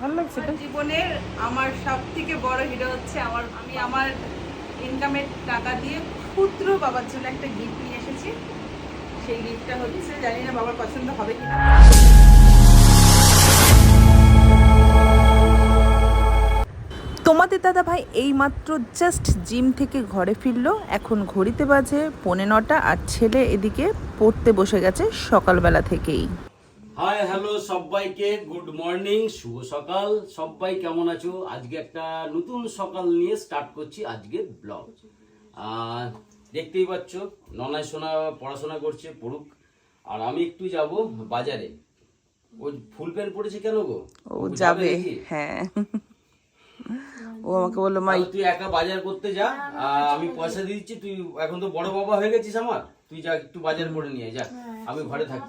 ভালো লাগছে তো জীবনের আমার সব থেকে বড় হিরো হচ্ছে আমার আমি আমার ইনকামের টাকা দিয়ে ক্ষুদ্র বাবার জন্য একটা গিফট নিয়ে এসেছি। সেই গিফটটা হচ্ছে জানি না বাবার পছন্দ হবে কিনা। তোমাদের দাদা ভাই এইমাত্র জাস্ট জিম থেকে ঘরে ফিরলো। এখন ঘড়িতে বাজে পৌনে নটা আর ছেলে এদিকে পড়তে বসে গেছে সকালবেলা থেকেই। হাই হ্যালো সবাইকে গুড মর্নিং শুভ সকাল। সবাই কেমন আছো? আজকে একটা নতুন সকাল নিয়ে স্টার্ট করছি আজকে ব্লগ দেখতেই পাচ্ছ ননায় সোনা পড়াশোনা করছে পড়ুক। আর আমি একটু যাব বাজারে। ও ফুল প্যান্ট পড়েছে কেন গো? ও যাবে হ্যাঁ। ও আমাকে বলল মা তুই একা বাজার করতে যা। আর আমি পয়সা দিয়ে দিচ্ছি তুই এখন তো বড় বাবা হয়ে গেছিস আমার। তুই যা একটু বাজার করে নিয়ে যা। আমি ঘরে থাকি।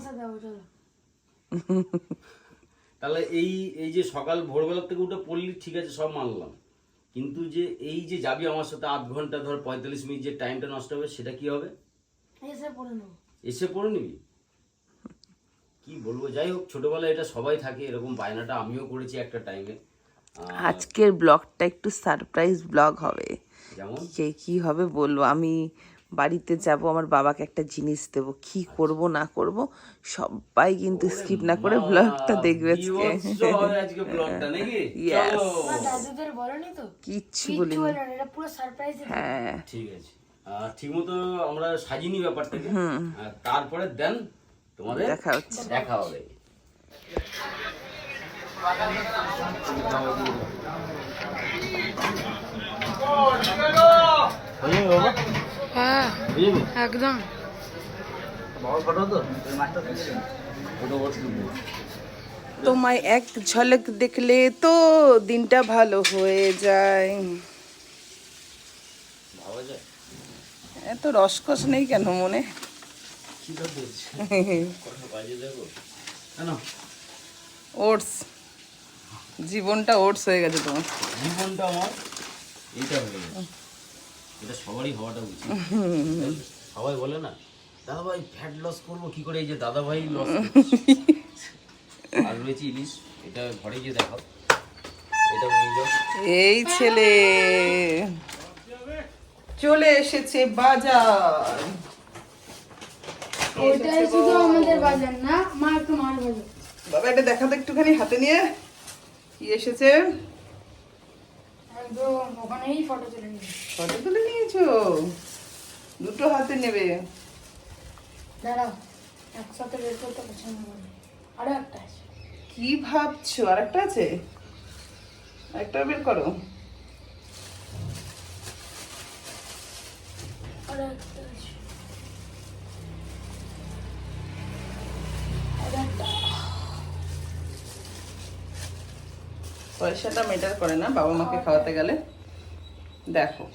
তাহলে এই এই যে সকাল ভোরবেলা থেকে উঠে পড়লি ঠিক আছে সব মানলাম। কিন্তু যে এই যে যাবি আমার সাথে আধ ঘণ্টা ধর পঁয়তাল্লিশ মিনিট যে টাইমটা নষ্ট হবে সেটা কি হবে? এসে পড়ে নিবি। কি বলব যাই হোক ছোটবেলায় এটা সবাই থাকে এরকম বায়নাটা আমিও করেছি একটা টাইমে আজকের ব্লগটা একটু সারপ্রাইজ ব্লগ হবে। যেমন? কে কি হবে বলব আমি বাড়িতে যাব আমার বাবাকে একটা জিনিস দেব কি করব না করব সবাই কিন্তু স্কিপ না করে ব্লগটা দেখবে আজকে। কিচ্ছু বলি না, এটা পুরো সারপ্রাইজ হ্যাঁ। ঠিক আছে। ঠিক মতো আমরা সাজিনি ব্যাপারটাকে আর তারপরে দেন তোমাদের দেখা হচ্ছে। দেখা হবে। হ্যাঁ একদম। তোমায় এক ঝলক দেখলে তো দিনটা ভালো হয়ে যায়। এত রসকস নেই কেন মনে? ওটস। জীবনটা ওটস হয়ে গেছে তোমার। জীবনটা আমার এইটা হয়ে গেছে। এটা সবারই হওয়াটা উচিত। সবাই বলে না দাদা ভাই ফ্যাট লস করব কি করে এই যে দাদা ভাই লস আর রয়েছে ইলিশ এটা ঘরে গিয়ে দেখাও। এটা নিয়ে যাও। এই ছেলে। চলে এসেছে বাজার। ওইটাই শুধু আমাদের বাজার না মা একটু মার বাজার। বাবা এটা দেখাতো একটুখানি হাতে নিয়ে। কি এসেছে? একদম ওখানেই ফটো তুলে নিবি ফটো তুলে নিয়েছো? দুটো হাতে নেবে। দাঁড়াও একসাথে বের করতে পছন্দ করি আরও একটা আছে। কি ভাবছ? আর একটা আছে? একটা বের করো। আর একটা। পয়সাটা মেটার করে না বাবা মাকে খাওয়াতে গেলে। দেখো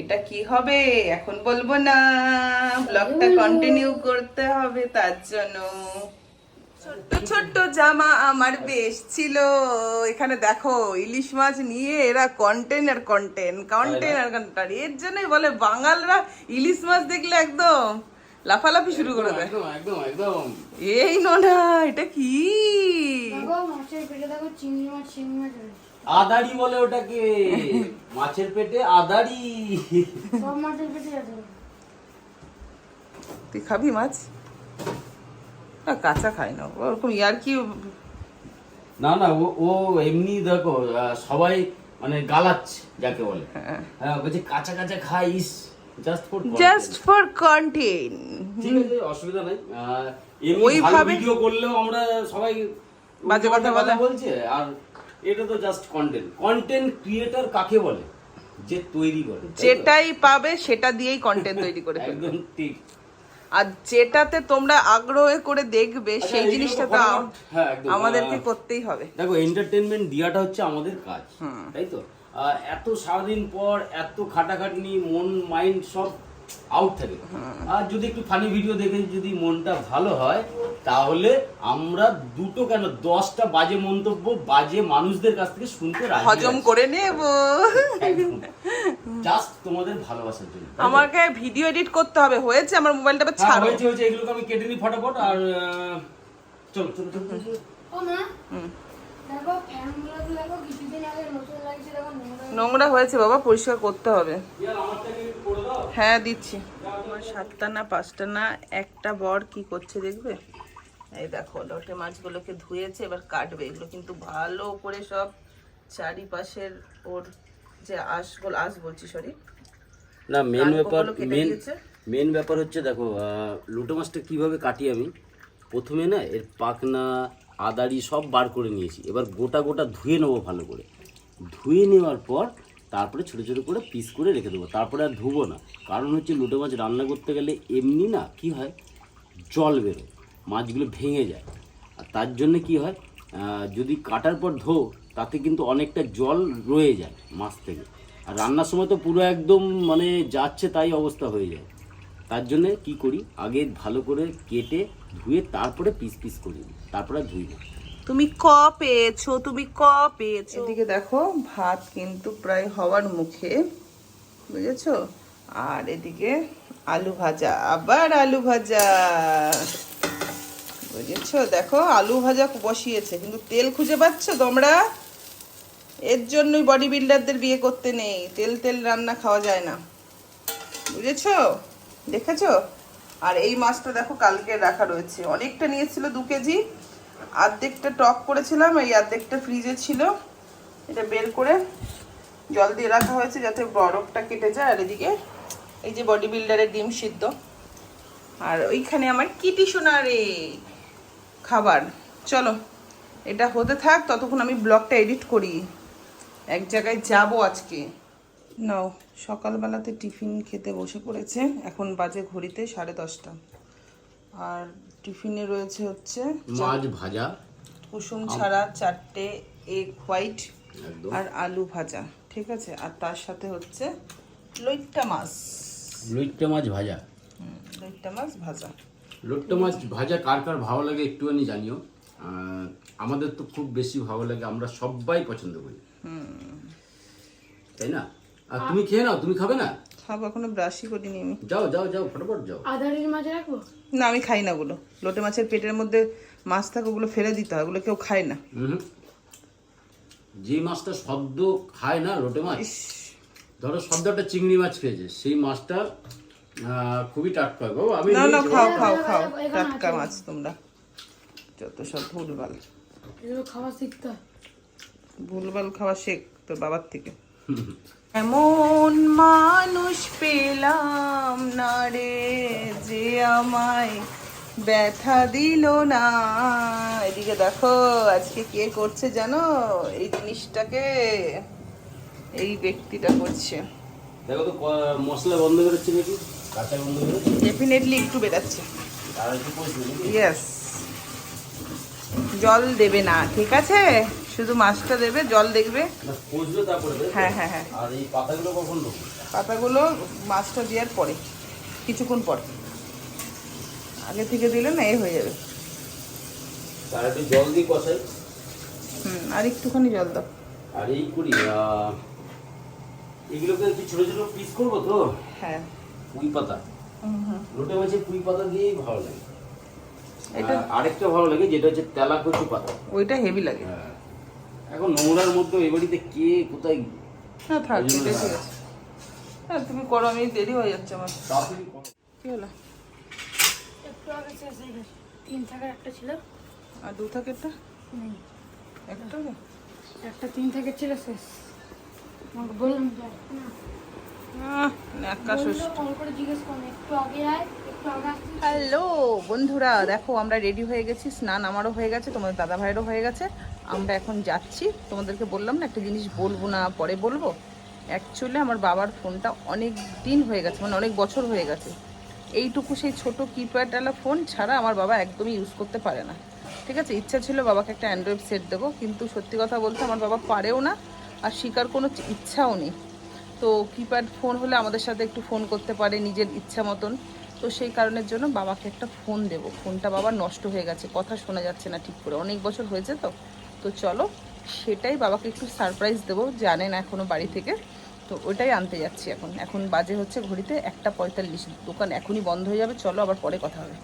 এটা কি হবে এখন বলব না। ব্লগটা কন্টিনিউ করতে হবে তার জন্য। ছোট্ট ছোট্ট জামা আমার বেশ ছিল। এখানে দেখো ইলিশ মাছ নিয়ে এরা কন্টেন্ট কন্টেন্ট আর কন্টেন্ট এর জন্যই বলে বাঙালরা ইলিশ মাছ দেখলে একদম লাফালাফি শুরু করে দেয় একদম একদম একদম। এই নোনা এটা কি। আদারি বলে ওটাকে। মাছের পেটে আদারি সব মাছের পেটে তুই খাবি মাছ? না কাঁচা খাই না। ওরকম ইয়ার কি না না ও ও এমনি দেখো আহ, সবাই মানে গালাচ্ছে যাকে বলে। হ্যাঁ বলছে কাঁচা কাঁচা খাইস। জাস্ট ফর কন্টেন্ট ঠিক আছে অসুবিধা নাই। ওইভাবে- ভিডিও করলেও আমরা সবাই বাজে কথা কথা বলছে আর এটা তো জাস্ট কন্টেন্ট কন্টেন্ট ক্রিয়েটর কাকে বলে? যে তৈরি করে যেটাই পাবে সেটা দিয়েই কন্টেন্ট তৈরি করে একদম ঠিক। আর যেটাতে তোমরা আগ্রহ করে দেখবে আচ্ছা, সেই জিনিসটা তো হ্যাঁ, আমাদেরকে করতেই হবে। দেখো এন্টারটেনমেন্ট দেওয়াটা হচ্ছে আমাদের কাজ তাই তো? এত সারাদিন পর এত খাটাখাটনি মন মাইন্ড সব আউট থাকে। আর যদি একটু ফানি ভিডিও দেখে যদি মনটা ভালো হয় তাহলে আমরা দুটো কেন দশটা বাজে মন্তব্য বাজে মানুষদের কাছ থেকে শুনতে রাজি হজম করে নেব। জাস্ট তোমাদের ভালোবাসার জন্য। আমাকে ভিডিও এডিট করতে হবে। হয়েছে আমার মোবাইলটা এবার হ্যাঁ, ছাড়ো। হয়েছে হয়েছে। এগুলোকে আমি কেটে নিই ফটাফট আর চলো চলো চলো। ও মা। দেখো নোংরা হয়েছে বাবা পরিষ্কার করতে হবে। ইয়ার আমারটাকে একটু করে দাও? হ্যাঁ দিচ্ছি। আমার সাতটা না পাঁচটা না একটা বর কি করছে দেখবে? এই দেখো লোটে মাছগুলোকে ধুয়েছে এবার কাটবে। এগুলো কিন্তু ভালো করে সব চারিপাশের ওর যে আঁশগুলো আঁশ বলছি সরি না মেন ব্যাপার মেন মেন ব্যাপার হচ্ছে দেখো লুটো মাছটা কীভাবে কাটি আমি? প্রথমে না এর পাকনা আদারি সব বার করে নিয়েছি। এবার গোটা গোটা ধুয়ে নেব ভালো করে। ধুয়ে নেওয়ার পর তারপরে ছোটো ছোটো করে পিস করে রেখে দেবো। তারপরে আর ধুবো না। কারণ হচ্ছে লুটো মাছ রান্না করতে গেলে এমনি না কি হয়? জল বেরোয়। মাছগুলো ভেঙে যায়। আর তার জন্য কি হয়? যদি কাটার পর ধো, তাতে কিন্তু অনেকটা জল রয়ে যায় মাছ থেকে। আর রান্নার সময় তো পুরো একদম মানে যাচ্ছে তাই অবস্থা হয়ে যায়। তার জন্য কি করি? আগে ভালো করে কেটে ধুয়ে তারপরে পিস পিস করে করি তারপরে ধুই না। তুমি ক পেয়েছ? তুমি ক পেয়েছ? এদিকে দেখো ভাত কিন্তু প্রায় হওয়ার মুখে বুঝেছ? আর এদিকে আলু ভাজা আবার আলু ভাজা। বুঝেছ? দেখো আলু ভাজা বসিয়েছে কিন্তু তেল খুঁজে পাচ্ছ তোমরা? এর জন্যই বডি বিল্ডারদের বিয়ে করতে নেই তেল তেল রান্না খাওয়া যায় না। বুঝেছ? দেখেছ? আর এই মাছটা দেখো কালকে রাখা রয়েছে। অনেকটা নিয়েছিল দু কেজি। অর্ধেকটা টক করেছিলাম, এই অর্ধেকটা ফ্রিজে ছিল। এটা বের করে জল দিয়ে রাখা হয়েছে যাতে বরফটা কেটে যায়। আর এদিকে এই যে বডি বিল্ডারের ডিম সিদ্ধ। আর ওইখানে আমার কিটি সোনারে খাবার। চলো, এটা হতে থাক, ততক্ষণ আমি ব্লগটা এডিট করি। এক জায়গায় যাব আজকে। নাও, সকালবেলাতে টিফিন খেতে বসে পড়েছে। এখন বাজে ঘড়িতে সাড়ে দশটা। আর টিফিনে রয়েছে হচ্ছে মাছ ভাজা কুসুম ছাড়া চারটে এগ হোয়াইট আর আলু ভাজা ঠিক আছে? আর তার সাথে হচ্ছে লইট্টা মাছ। লইট্টা মাছ ভাজা? লইট্টা মাছ ভাজা। লইট্টা মাছ ভাজা কার কার ভালো লাগে একটুখানি জানিও। আমাদের তো খুব বেশি ভালো লাগে আমরা সবাই পছন্দ করি। তাই না? আর তুমি খেয়ে নাও তুমি খাবে না? খাব এখনও ব্রাশই করিনি আমি। যাও যাও যাও ফটাফট যাও। আদারির মাঝে রাখব? না আমি খাই না ওগুলো। লোটে মাছের পেটের মধ্যে মাছ থাকে ওগুলো ফেলে দিতে হয় ওগুলো কেউ খায় না। হুম। যে মাছটা সদ্য খায় না লোটে মাছ ধরো সদ্য একটা চিংড়ি মাছ খেয়েছে সেই মাছটা খুবই টাটকা হয়। বাবা আমি না না খাও খাও খাও টাটকা মাছ। তোমরা। যত সব ভুলভাল। এগুলো খাওয়া শিখতে ভুলভাল খাওয়া শেখ তোর বাবার থেকে। এমন মানুষ পেলাম না রে যে আমায় ব্যথা দিল না। এদিকে দেখো আজকে কে করছে জানো? এই জিনিসটাকে এই ব্যক্তিটা করছে। দেখো তো মশলা বন্ধ করেছে নাকি? কাঁচা বন্ধ করেছে? ডেফিনেটলি একটু বেরাচ্ছে ইয়েস জল দেবে না ঠিক আছে? শুধু মাছটা দেবে জল দেখবে। হ্যাঁ হ্যাঁ হ্যাঁ। আর এই পাতাগুলো কখন পাতাগুলো মাছটা দেওয়ার পরে কিছুক্ষণ পর। আগে থেকে দিলে না এ হয়ে যাবে। তার একটু জল দিয়ে কষাই। হুম আর একটুখানি জল দাও। আর এই করি এগুলোকে একটু ছোট ছোট পিস করব তো? হ্যাঁ। পুঁই পাতা। লোটে মাছের পুঁই পাতা দিয়েই ভালো লাগে। এটা আর আরেকটা ভালো লাগে যেটা হচ্ছে তেলা কচু পাতা। ওইটা হেভি লাগে। হ্যাঁ। এখন নোংরার মধ্যে এই বাড়িতে কে কোথায় হ্যাঁ থাক এটা ঠিক আছে। হ্যাঁ। তুমি করো আমি দেরি হয়ে যাচ্ছে আমার। তাড়াতাড়ি করো। কি হলো? একটু আগে শেষ হয়ে গেছে। তিন থাকার একটা ছিল। আর দু থাকেরটা নেই। একটা একটা তিন থেকে ছিল শেষ। আমাকে বললাম যে না হ্যালো বন্ধুরা দেখো আমরা রেডি হয়ে গেছি স্নান আমারও হয়ে গেছে তোমাদের দাদা ভাইয়েরও হয়ে গেছে। আমরা এখন যাচ্ছি। তোমাদেরকে বললাম না, একটা জিনিস বলব না, পরে বলব। অ্যাকচুয়ালি আমার বাবার ফোনটা অনেক দিন হয়ে গেছে মানে অনেক বছর হয়ে গেছে। এইটুকু সেই ছোট কিপ্যাডওয়ালা ফোন ছাড়া আমার বাবা একদমই ইউজ করতে পারে না। ঠিক আছে, ইচ্ছা ছিল বাবাকে একটা অ্যান্ড্রয়েড সেট দেবো, কিন্তু সত্যি কথা বলতে আমার বাবা পারেও না, আর শিকার কোনো ইচ্ছাও নেই। তো কিপ্যাড ফোন হলে আমাদের সাথে একটু ফোন করতে পারে নিজের ইচ্ছা মতন। তো সেই কারণের জন্য বাবাকে একটা ফোন দেবো। ফোনটা বাবা নষ্ট হয়ে গেছে, কথা শোনা যাচ্ছে না ঠিক করে। অনেক বছর হয়েছে তো। তো চলো, সেটাই বাবাকে একটু সারপ্রাইজ দেবো, জানে না এখনও বাড়ি থেকে। তো ওইটাই আনতে যাচ্ছি এখন। এখন বাজে হচ্ছে ঘড়িতে একটা পঁয়তাল্লিশ। দোকান এখনই বন্ধ হয়ে যাবে, চলো আবার পরে কথা হবে।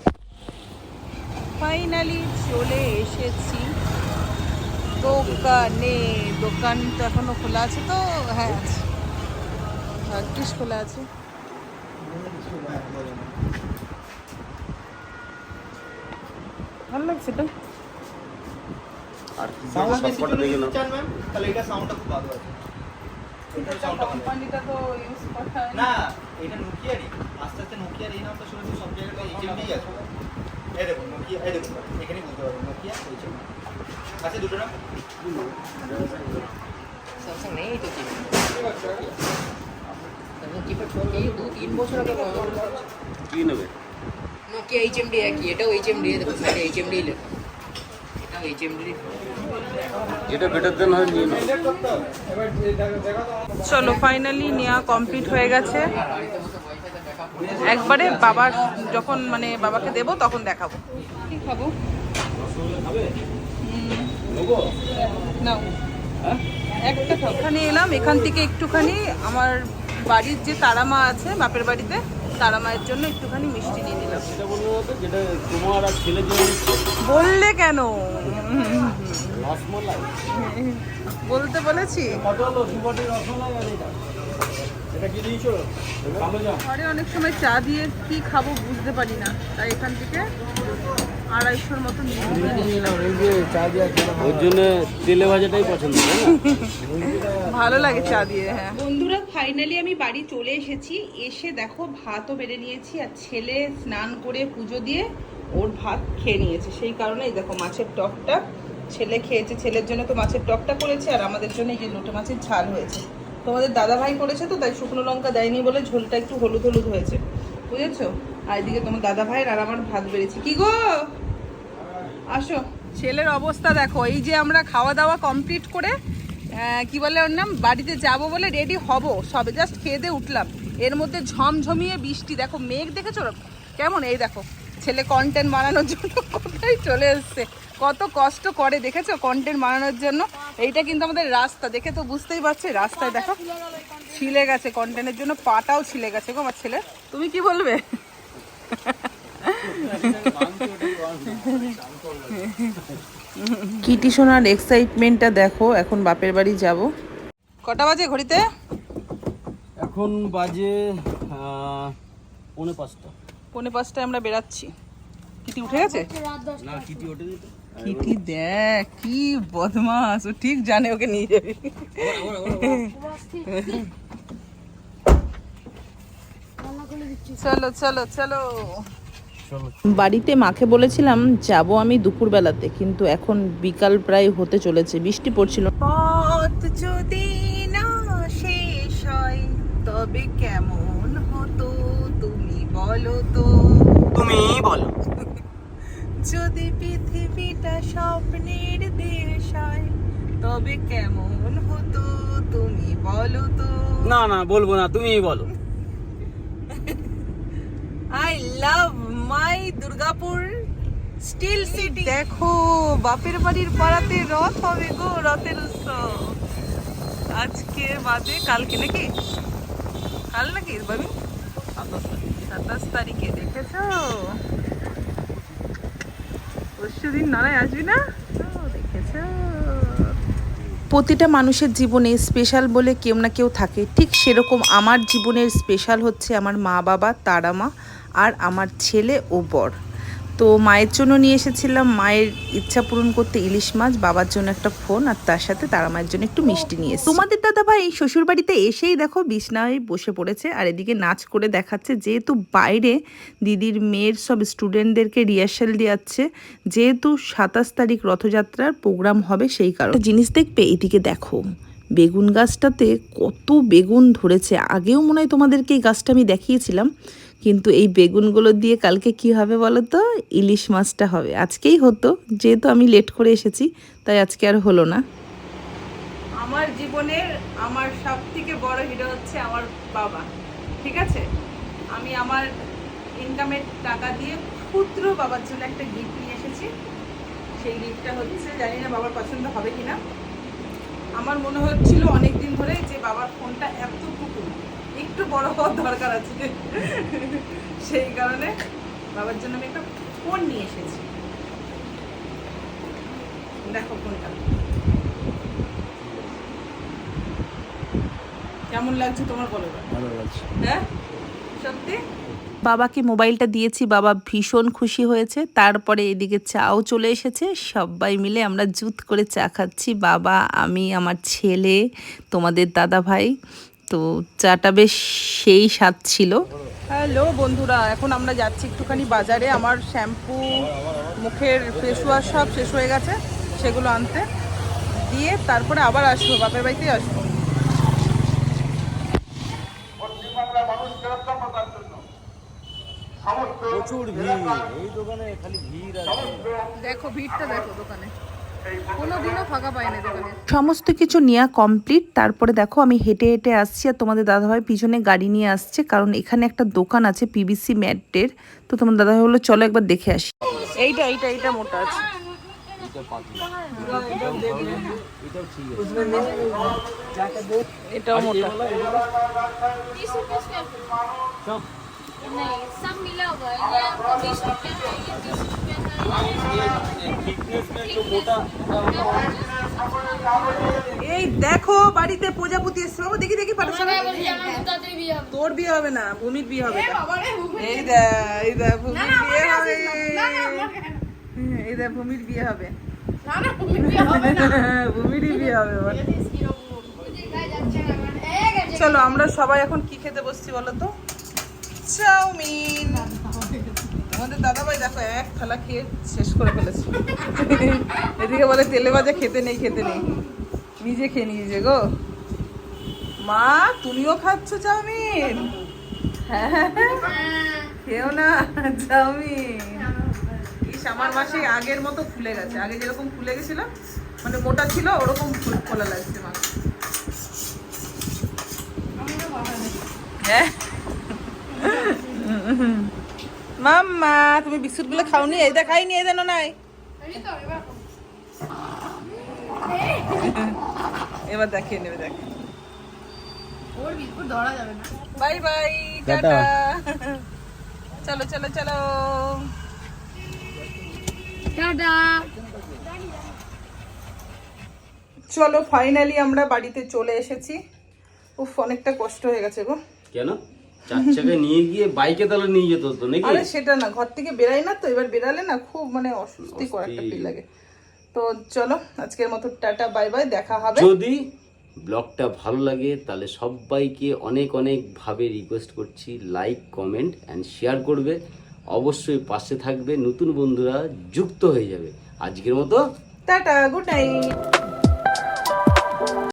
ফাইনালি চলে এসেছি। দোকানে। দোকান তো এখনও খোলা আছে তো? হ্যাঁ আছে। খোলা আছে। ভালো লাগছে তো? আর সাউন্ড বেশি করে নিতে তাহলে এটা সাউন্ডটা খুব ভালো আছে। এটার সাউন্ডটা কোম্পানিটা তো ইউজ করা না এটা নোকিয়ারই আস্তে আস্তে নোকিয়ার এই নামটা শুনেছি সব জায়গায় এইচএমডি আছে। এই দেখুন নোকিয়া এই দেখুন এখানেই বুঝতে পারবেন নোকিয়া এইচএমডি আছে দুটো নাম স্যামসাং নেই তো কি? কিপ্যাড ফোন এই দু তিন বছর আগে কি নেবে? নোকিয়া এইচএমডি একই এটাও এইচএমডি দেখো সাইডে এইচএমডি লেখা। যেটা বেটার দেন হয় নিয়ে চলো ফাইনালি নেওয়া কমপ্লিট হয়ে গেছে। একবারে বাবার যখন মানে বাবাকে দেবো তখন দেখাবো। কি খাব? নাও। একটা। ওখানে এলাম এখান থেকে একটুখানি আমার বাড়ির যে তারামা আছে বাপের বাড়িতে তারা মায়ের জন্য একটুখানি মিষ্টি নিয়ে নিলাম। সেটা বলব তো যেটা তোমার আর ছেলের বললে কেন? রসমলাই বলতে বলেছি? ঘরে অনেক সময় চা দিয়ে কি খাব বুঝতে পারি না। তাই এখান থেকে আড়াইশোর মতো নিয়ে নিলাম। ওর জন্য তেলে ভাজাটাই পছন্দ ভালো লাগে চা দিয়ে হ্যাঁ। বন্ধুরা ফাইনালি আমি বাড়ি চলে এসেছি। এসে দেখো ভাতও বেড়ে নিয়েছি আর ছেলে স্নান করে পুজো দিয়ে ওর ভাত খেয়ে নিয়েছে। সেই কারণে দেখো মাছের টকটা ছেলে খেয়েছে। ছেলের জন্য তো মাছের টকটা করেছে আর আমাদের জন্য এই যে লোটে মাছের ঝাল হয়েছে। তোমাদের দাদা ভাই করেছে তো, তাই শুকনো লঙ্কা দেয়নি বলে ঝোলটা একটু হলুদ হলুদ হয়েছে। বুঝেছ? আর এদিকে তোমার দাদা ভাইয়ের আর আমার ভাত বেড়েছে। কি গো? আসো। ছেলের অবস্থা দেখো, এই যে আমরা খাওয়া দাওয়া কমপ্লিট করে কি বলে ওর নাম? বাড়িতে যাব বলে রেডি হব। সবে জাস্ট খেয়ে উঠলাম। এর মধ্যে ঝমঝমিয়ে বৃষ্টি। দেখো, মেঘ দেখেছ কেমন? এই দেখো, ছেলে কন্টেন্ট বানানোর জন্য কোথায় চলে এসছে? কত কষ্ট করে, দেখেছ? কন্টেন্ট বানানোর জন্য। এইটা কিন্তু আমাদের রাস্তা। দেখে তো বুঝতেই পারছে রাস্তায় দেখো। ছিলে গেছে কন্টেন্টের জন্য। পাটাও ছিলে গেছে গো আমার ছেলে তুমি কি বলবে? কিটি সোনার এক্সাইটমেন্টটা দেখো এখন বাপের বাড়ি যাব। কটা বাজে ঘড়িতে? এখন বাজে পৌনে পাঁচটা। পৌনে পাঁচটায় আমরা বেরাচ্ছি। কিটি উঠে গেছে? না কিটি কিটি দেখ কি বদমাস ও ঠিক জানে ওকে নিয়ে যাবে। চলো চলো চলো। বাড়িতে মাকে বলেছিলাম যাব আমি দুপুরবেলাতে। কিন্তু এখন বিকাল প্রায় হতে চলেছে বৃষ্টি পড়ছিল। পথ যদি না শেষ হয় তবে কেমন হতো তুমি বলো তো? তুমি বলো। যদি পৃথিবীটা স্বপ্নের দেশ হয় তবে কেমন হতো তুমি বলো তো? না না বলব না তুমি বলো। I love my Durgapur steel city. দেখো বাপের বাড়ির পাড়াতে রথ হবে গো রথের উৎসব। আজকে বাদে কালকে নাকি? কাল নাকি বাবি সাতাশ তারিখে দেখেছ? পরশু দিন নড়াই আসবি না? দেখেছ? প্রতিটা মানুষের জীবনে স্পেশাল বলে কেউ না কেউ থাকে। ঠিক সেরকম আমার জীবনের স্পেশাল হচ্ছে আমার মা বাবা তারা মা আর আমার ছেলে ও বর তো মায়ের জন্য নিয়ে এসেছিলাম, মায়ের ইচ্ছা পূরণ করতে ইলিশ মাছ, বাবার জন্য একটা ফোন, আর তার সাথে তারা মায়ের জন্য একটু মিষ্টি নিয়ে। তোমাদের দাদা ভাই শ্বশুর বাড়িতে এসেই দেখো বিছনায় বসে পড়েছে, আর এদিকে নাচ করে দেখাচ্ছে, যেহেতু বাইরে দিদির মেয়ের সব স্টুডেন্টদেরকে রিহার্সাল দেওয়াচ্ছে যেহেতু সাতাশ তারিখ রথযাত্রার প্রোগ্রাম হবে সেই কারণে জিনিস দেখবে, এদিকে দেখো, বেগুন গাছটাতে কত বেগুন ধরেছে, আগেও মনে হয় তোমাদেরকে এই গাছটা আমি দেখিয়েছিলাম কিন্তু এই বেগুনগুলো দিয়ে কালকে কি হবে বলো তো? ইলিশ মাছটা হবে। আজকেই হতো, যেহেতু আমি লেট করে এসেছি, তাই আজকে আর হলো না। আমার জীবনের আমার সব থেকে বড় হিরো হচ্ছে আমার বাবা, ঠিক আছে? আমি আমার ইনকামের টাকা দিয়ে ক্ষুদ্র বাবার জন্য একটা গিফট নিয়ে এসেছি। সেই গিফটটা হচ্ছে, জানি না বাবার পছন্দ হবে কিনা। আমার মনে হচ্ছিল অনেক দিন ধরে যে বাবার ফোনটা এতটুকু একটু বড় হওয়ার দরকার আছে। সেই কারণে বাবার জন্য আমি একটা ফোন নিয়ে এসেছি। দেখো ফোনটা কেমন লাগছে তোমার বলো হ্যাঁ? সত্যি? বাবাকে মোবাইলটা দিয়েছি বাবা ভীষণ খুশি হয়েছে। তারপরে এদিকে চাও চলে এসেছে। সবাই মিলে আমরা জুত করে চা খাচ্ছি। বাবা আমি আমার ছেলে তোমাদের দাদা ভাই তো চাটা বেশ সেই স্বাদ ছিল। হ্যালো বন্ধুরা এখন আমরা যাচ্ছি একটুখানি বাজারে। আমার শ্যাম্পু মুখের ফেস ওয়াশ সব শেষ হয়ে গেছে সেগুলো আনতে। দিয়ে তারপরে আবার আসব বাপের বাড়িতেই আসব। প্রচুর ভিড় এই দোকানে খালি ভিড় আছে। দেখো ভিড়টা দেখো দোকানে। কোনো দিনও ফাঁকা পাই না দোকানে সমস্ত কিছু নেওয়া কমপ্লিট তারপরে দেখো আমি হেঁটে হেঁটে আসছি আর তোমাদের দাদাভাই পিছনে গাড়ি নিয়ে আসছে কারণ এখানে একটা দোকান আছে পিবিসি ম্যাটের তো তোমার দাদাভাই বললো চলো একবার দেখে আসি এইটা এইটা এইটা মোটা আছে এটা পাতলা এটাও ঠিক আছে এটাও মোটা बीस रुपये स्क्वायर फुट সব नहीं सब मिला हुआ है ये आपको बीस रुपये है ये तीस এই দেখো বাড়িতে প্রজাপতি এসছে বাবা দেখি দেখি পাঠাশালা তোর বিয়ে হবে না ভূমির বিয়ে হবে। এই দেখ এই দেখ হ্যাঁ, ভূমির বিয়ে হবে। এই দা ভূমির বিয়ে হবে। ভূমিরই বিয়ে হবে চলো আমরা সবাই এখন কি খেতে বসছি বলো তো? চাউমিন। আমাদের দাদাভাই দেখো এক থালা খেয়ে শেষ করে ফেলেছে। এদিকে বলে তেলে ভাজা খেতে নেই খেতে নেই। নিজে খেয়ে নিয়েছে গো। মা তুমিও খাচ্ছ চাউমিন? হ্যাঁ খেও না চাউমিন। ইস আমার মাসে আগের মতো ফুলে গেছে। আগে যেরকম ফুলে গেছিল মানে মোটা ছিল ওরকম ফোলা লাগছে মা হ্যাঁ? মাম্মা তুমি বিস্কুটগুলো খাওনি? এই দেখ খাইনি এই দেন নাই। এবার দেখিয়ে নেবে দেখ। Bye bye tata. চলো চলো চলো। চলো ফাইনালি আমরা বাড়িতে চলে এসেছি। উফ অনেকটা কষ্ট হয়ে গেছে গো। কেন? চার চাকায় নিয়ে গিয়ে বাইকে তাহলে নিয়ে যেত তো নাকি? আরে সেটা না ঘর থেকে বেরাই না তো এবার বেরালে না খুব মানে অস্বস্তিকর একটা ফিল লাগে। তো চলো আজকের মতো টাটা বাই বাই দেখা হবে। যদি ব্লগটা ভালো লাগে তাহলে সবাইকে অনেক অনেক ভাবে রিকোয়েস্ট করছি লাইক কমেন্ট অ্যান্ড শেয়ার করবে। অবশ্যই পাশে থাকবে নতুন বন্ধুরা যুক্ত হয়ে যাবে। আজকের মতো টাটা গুড নাইট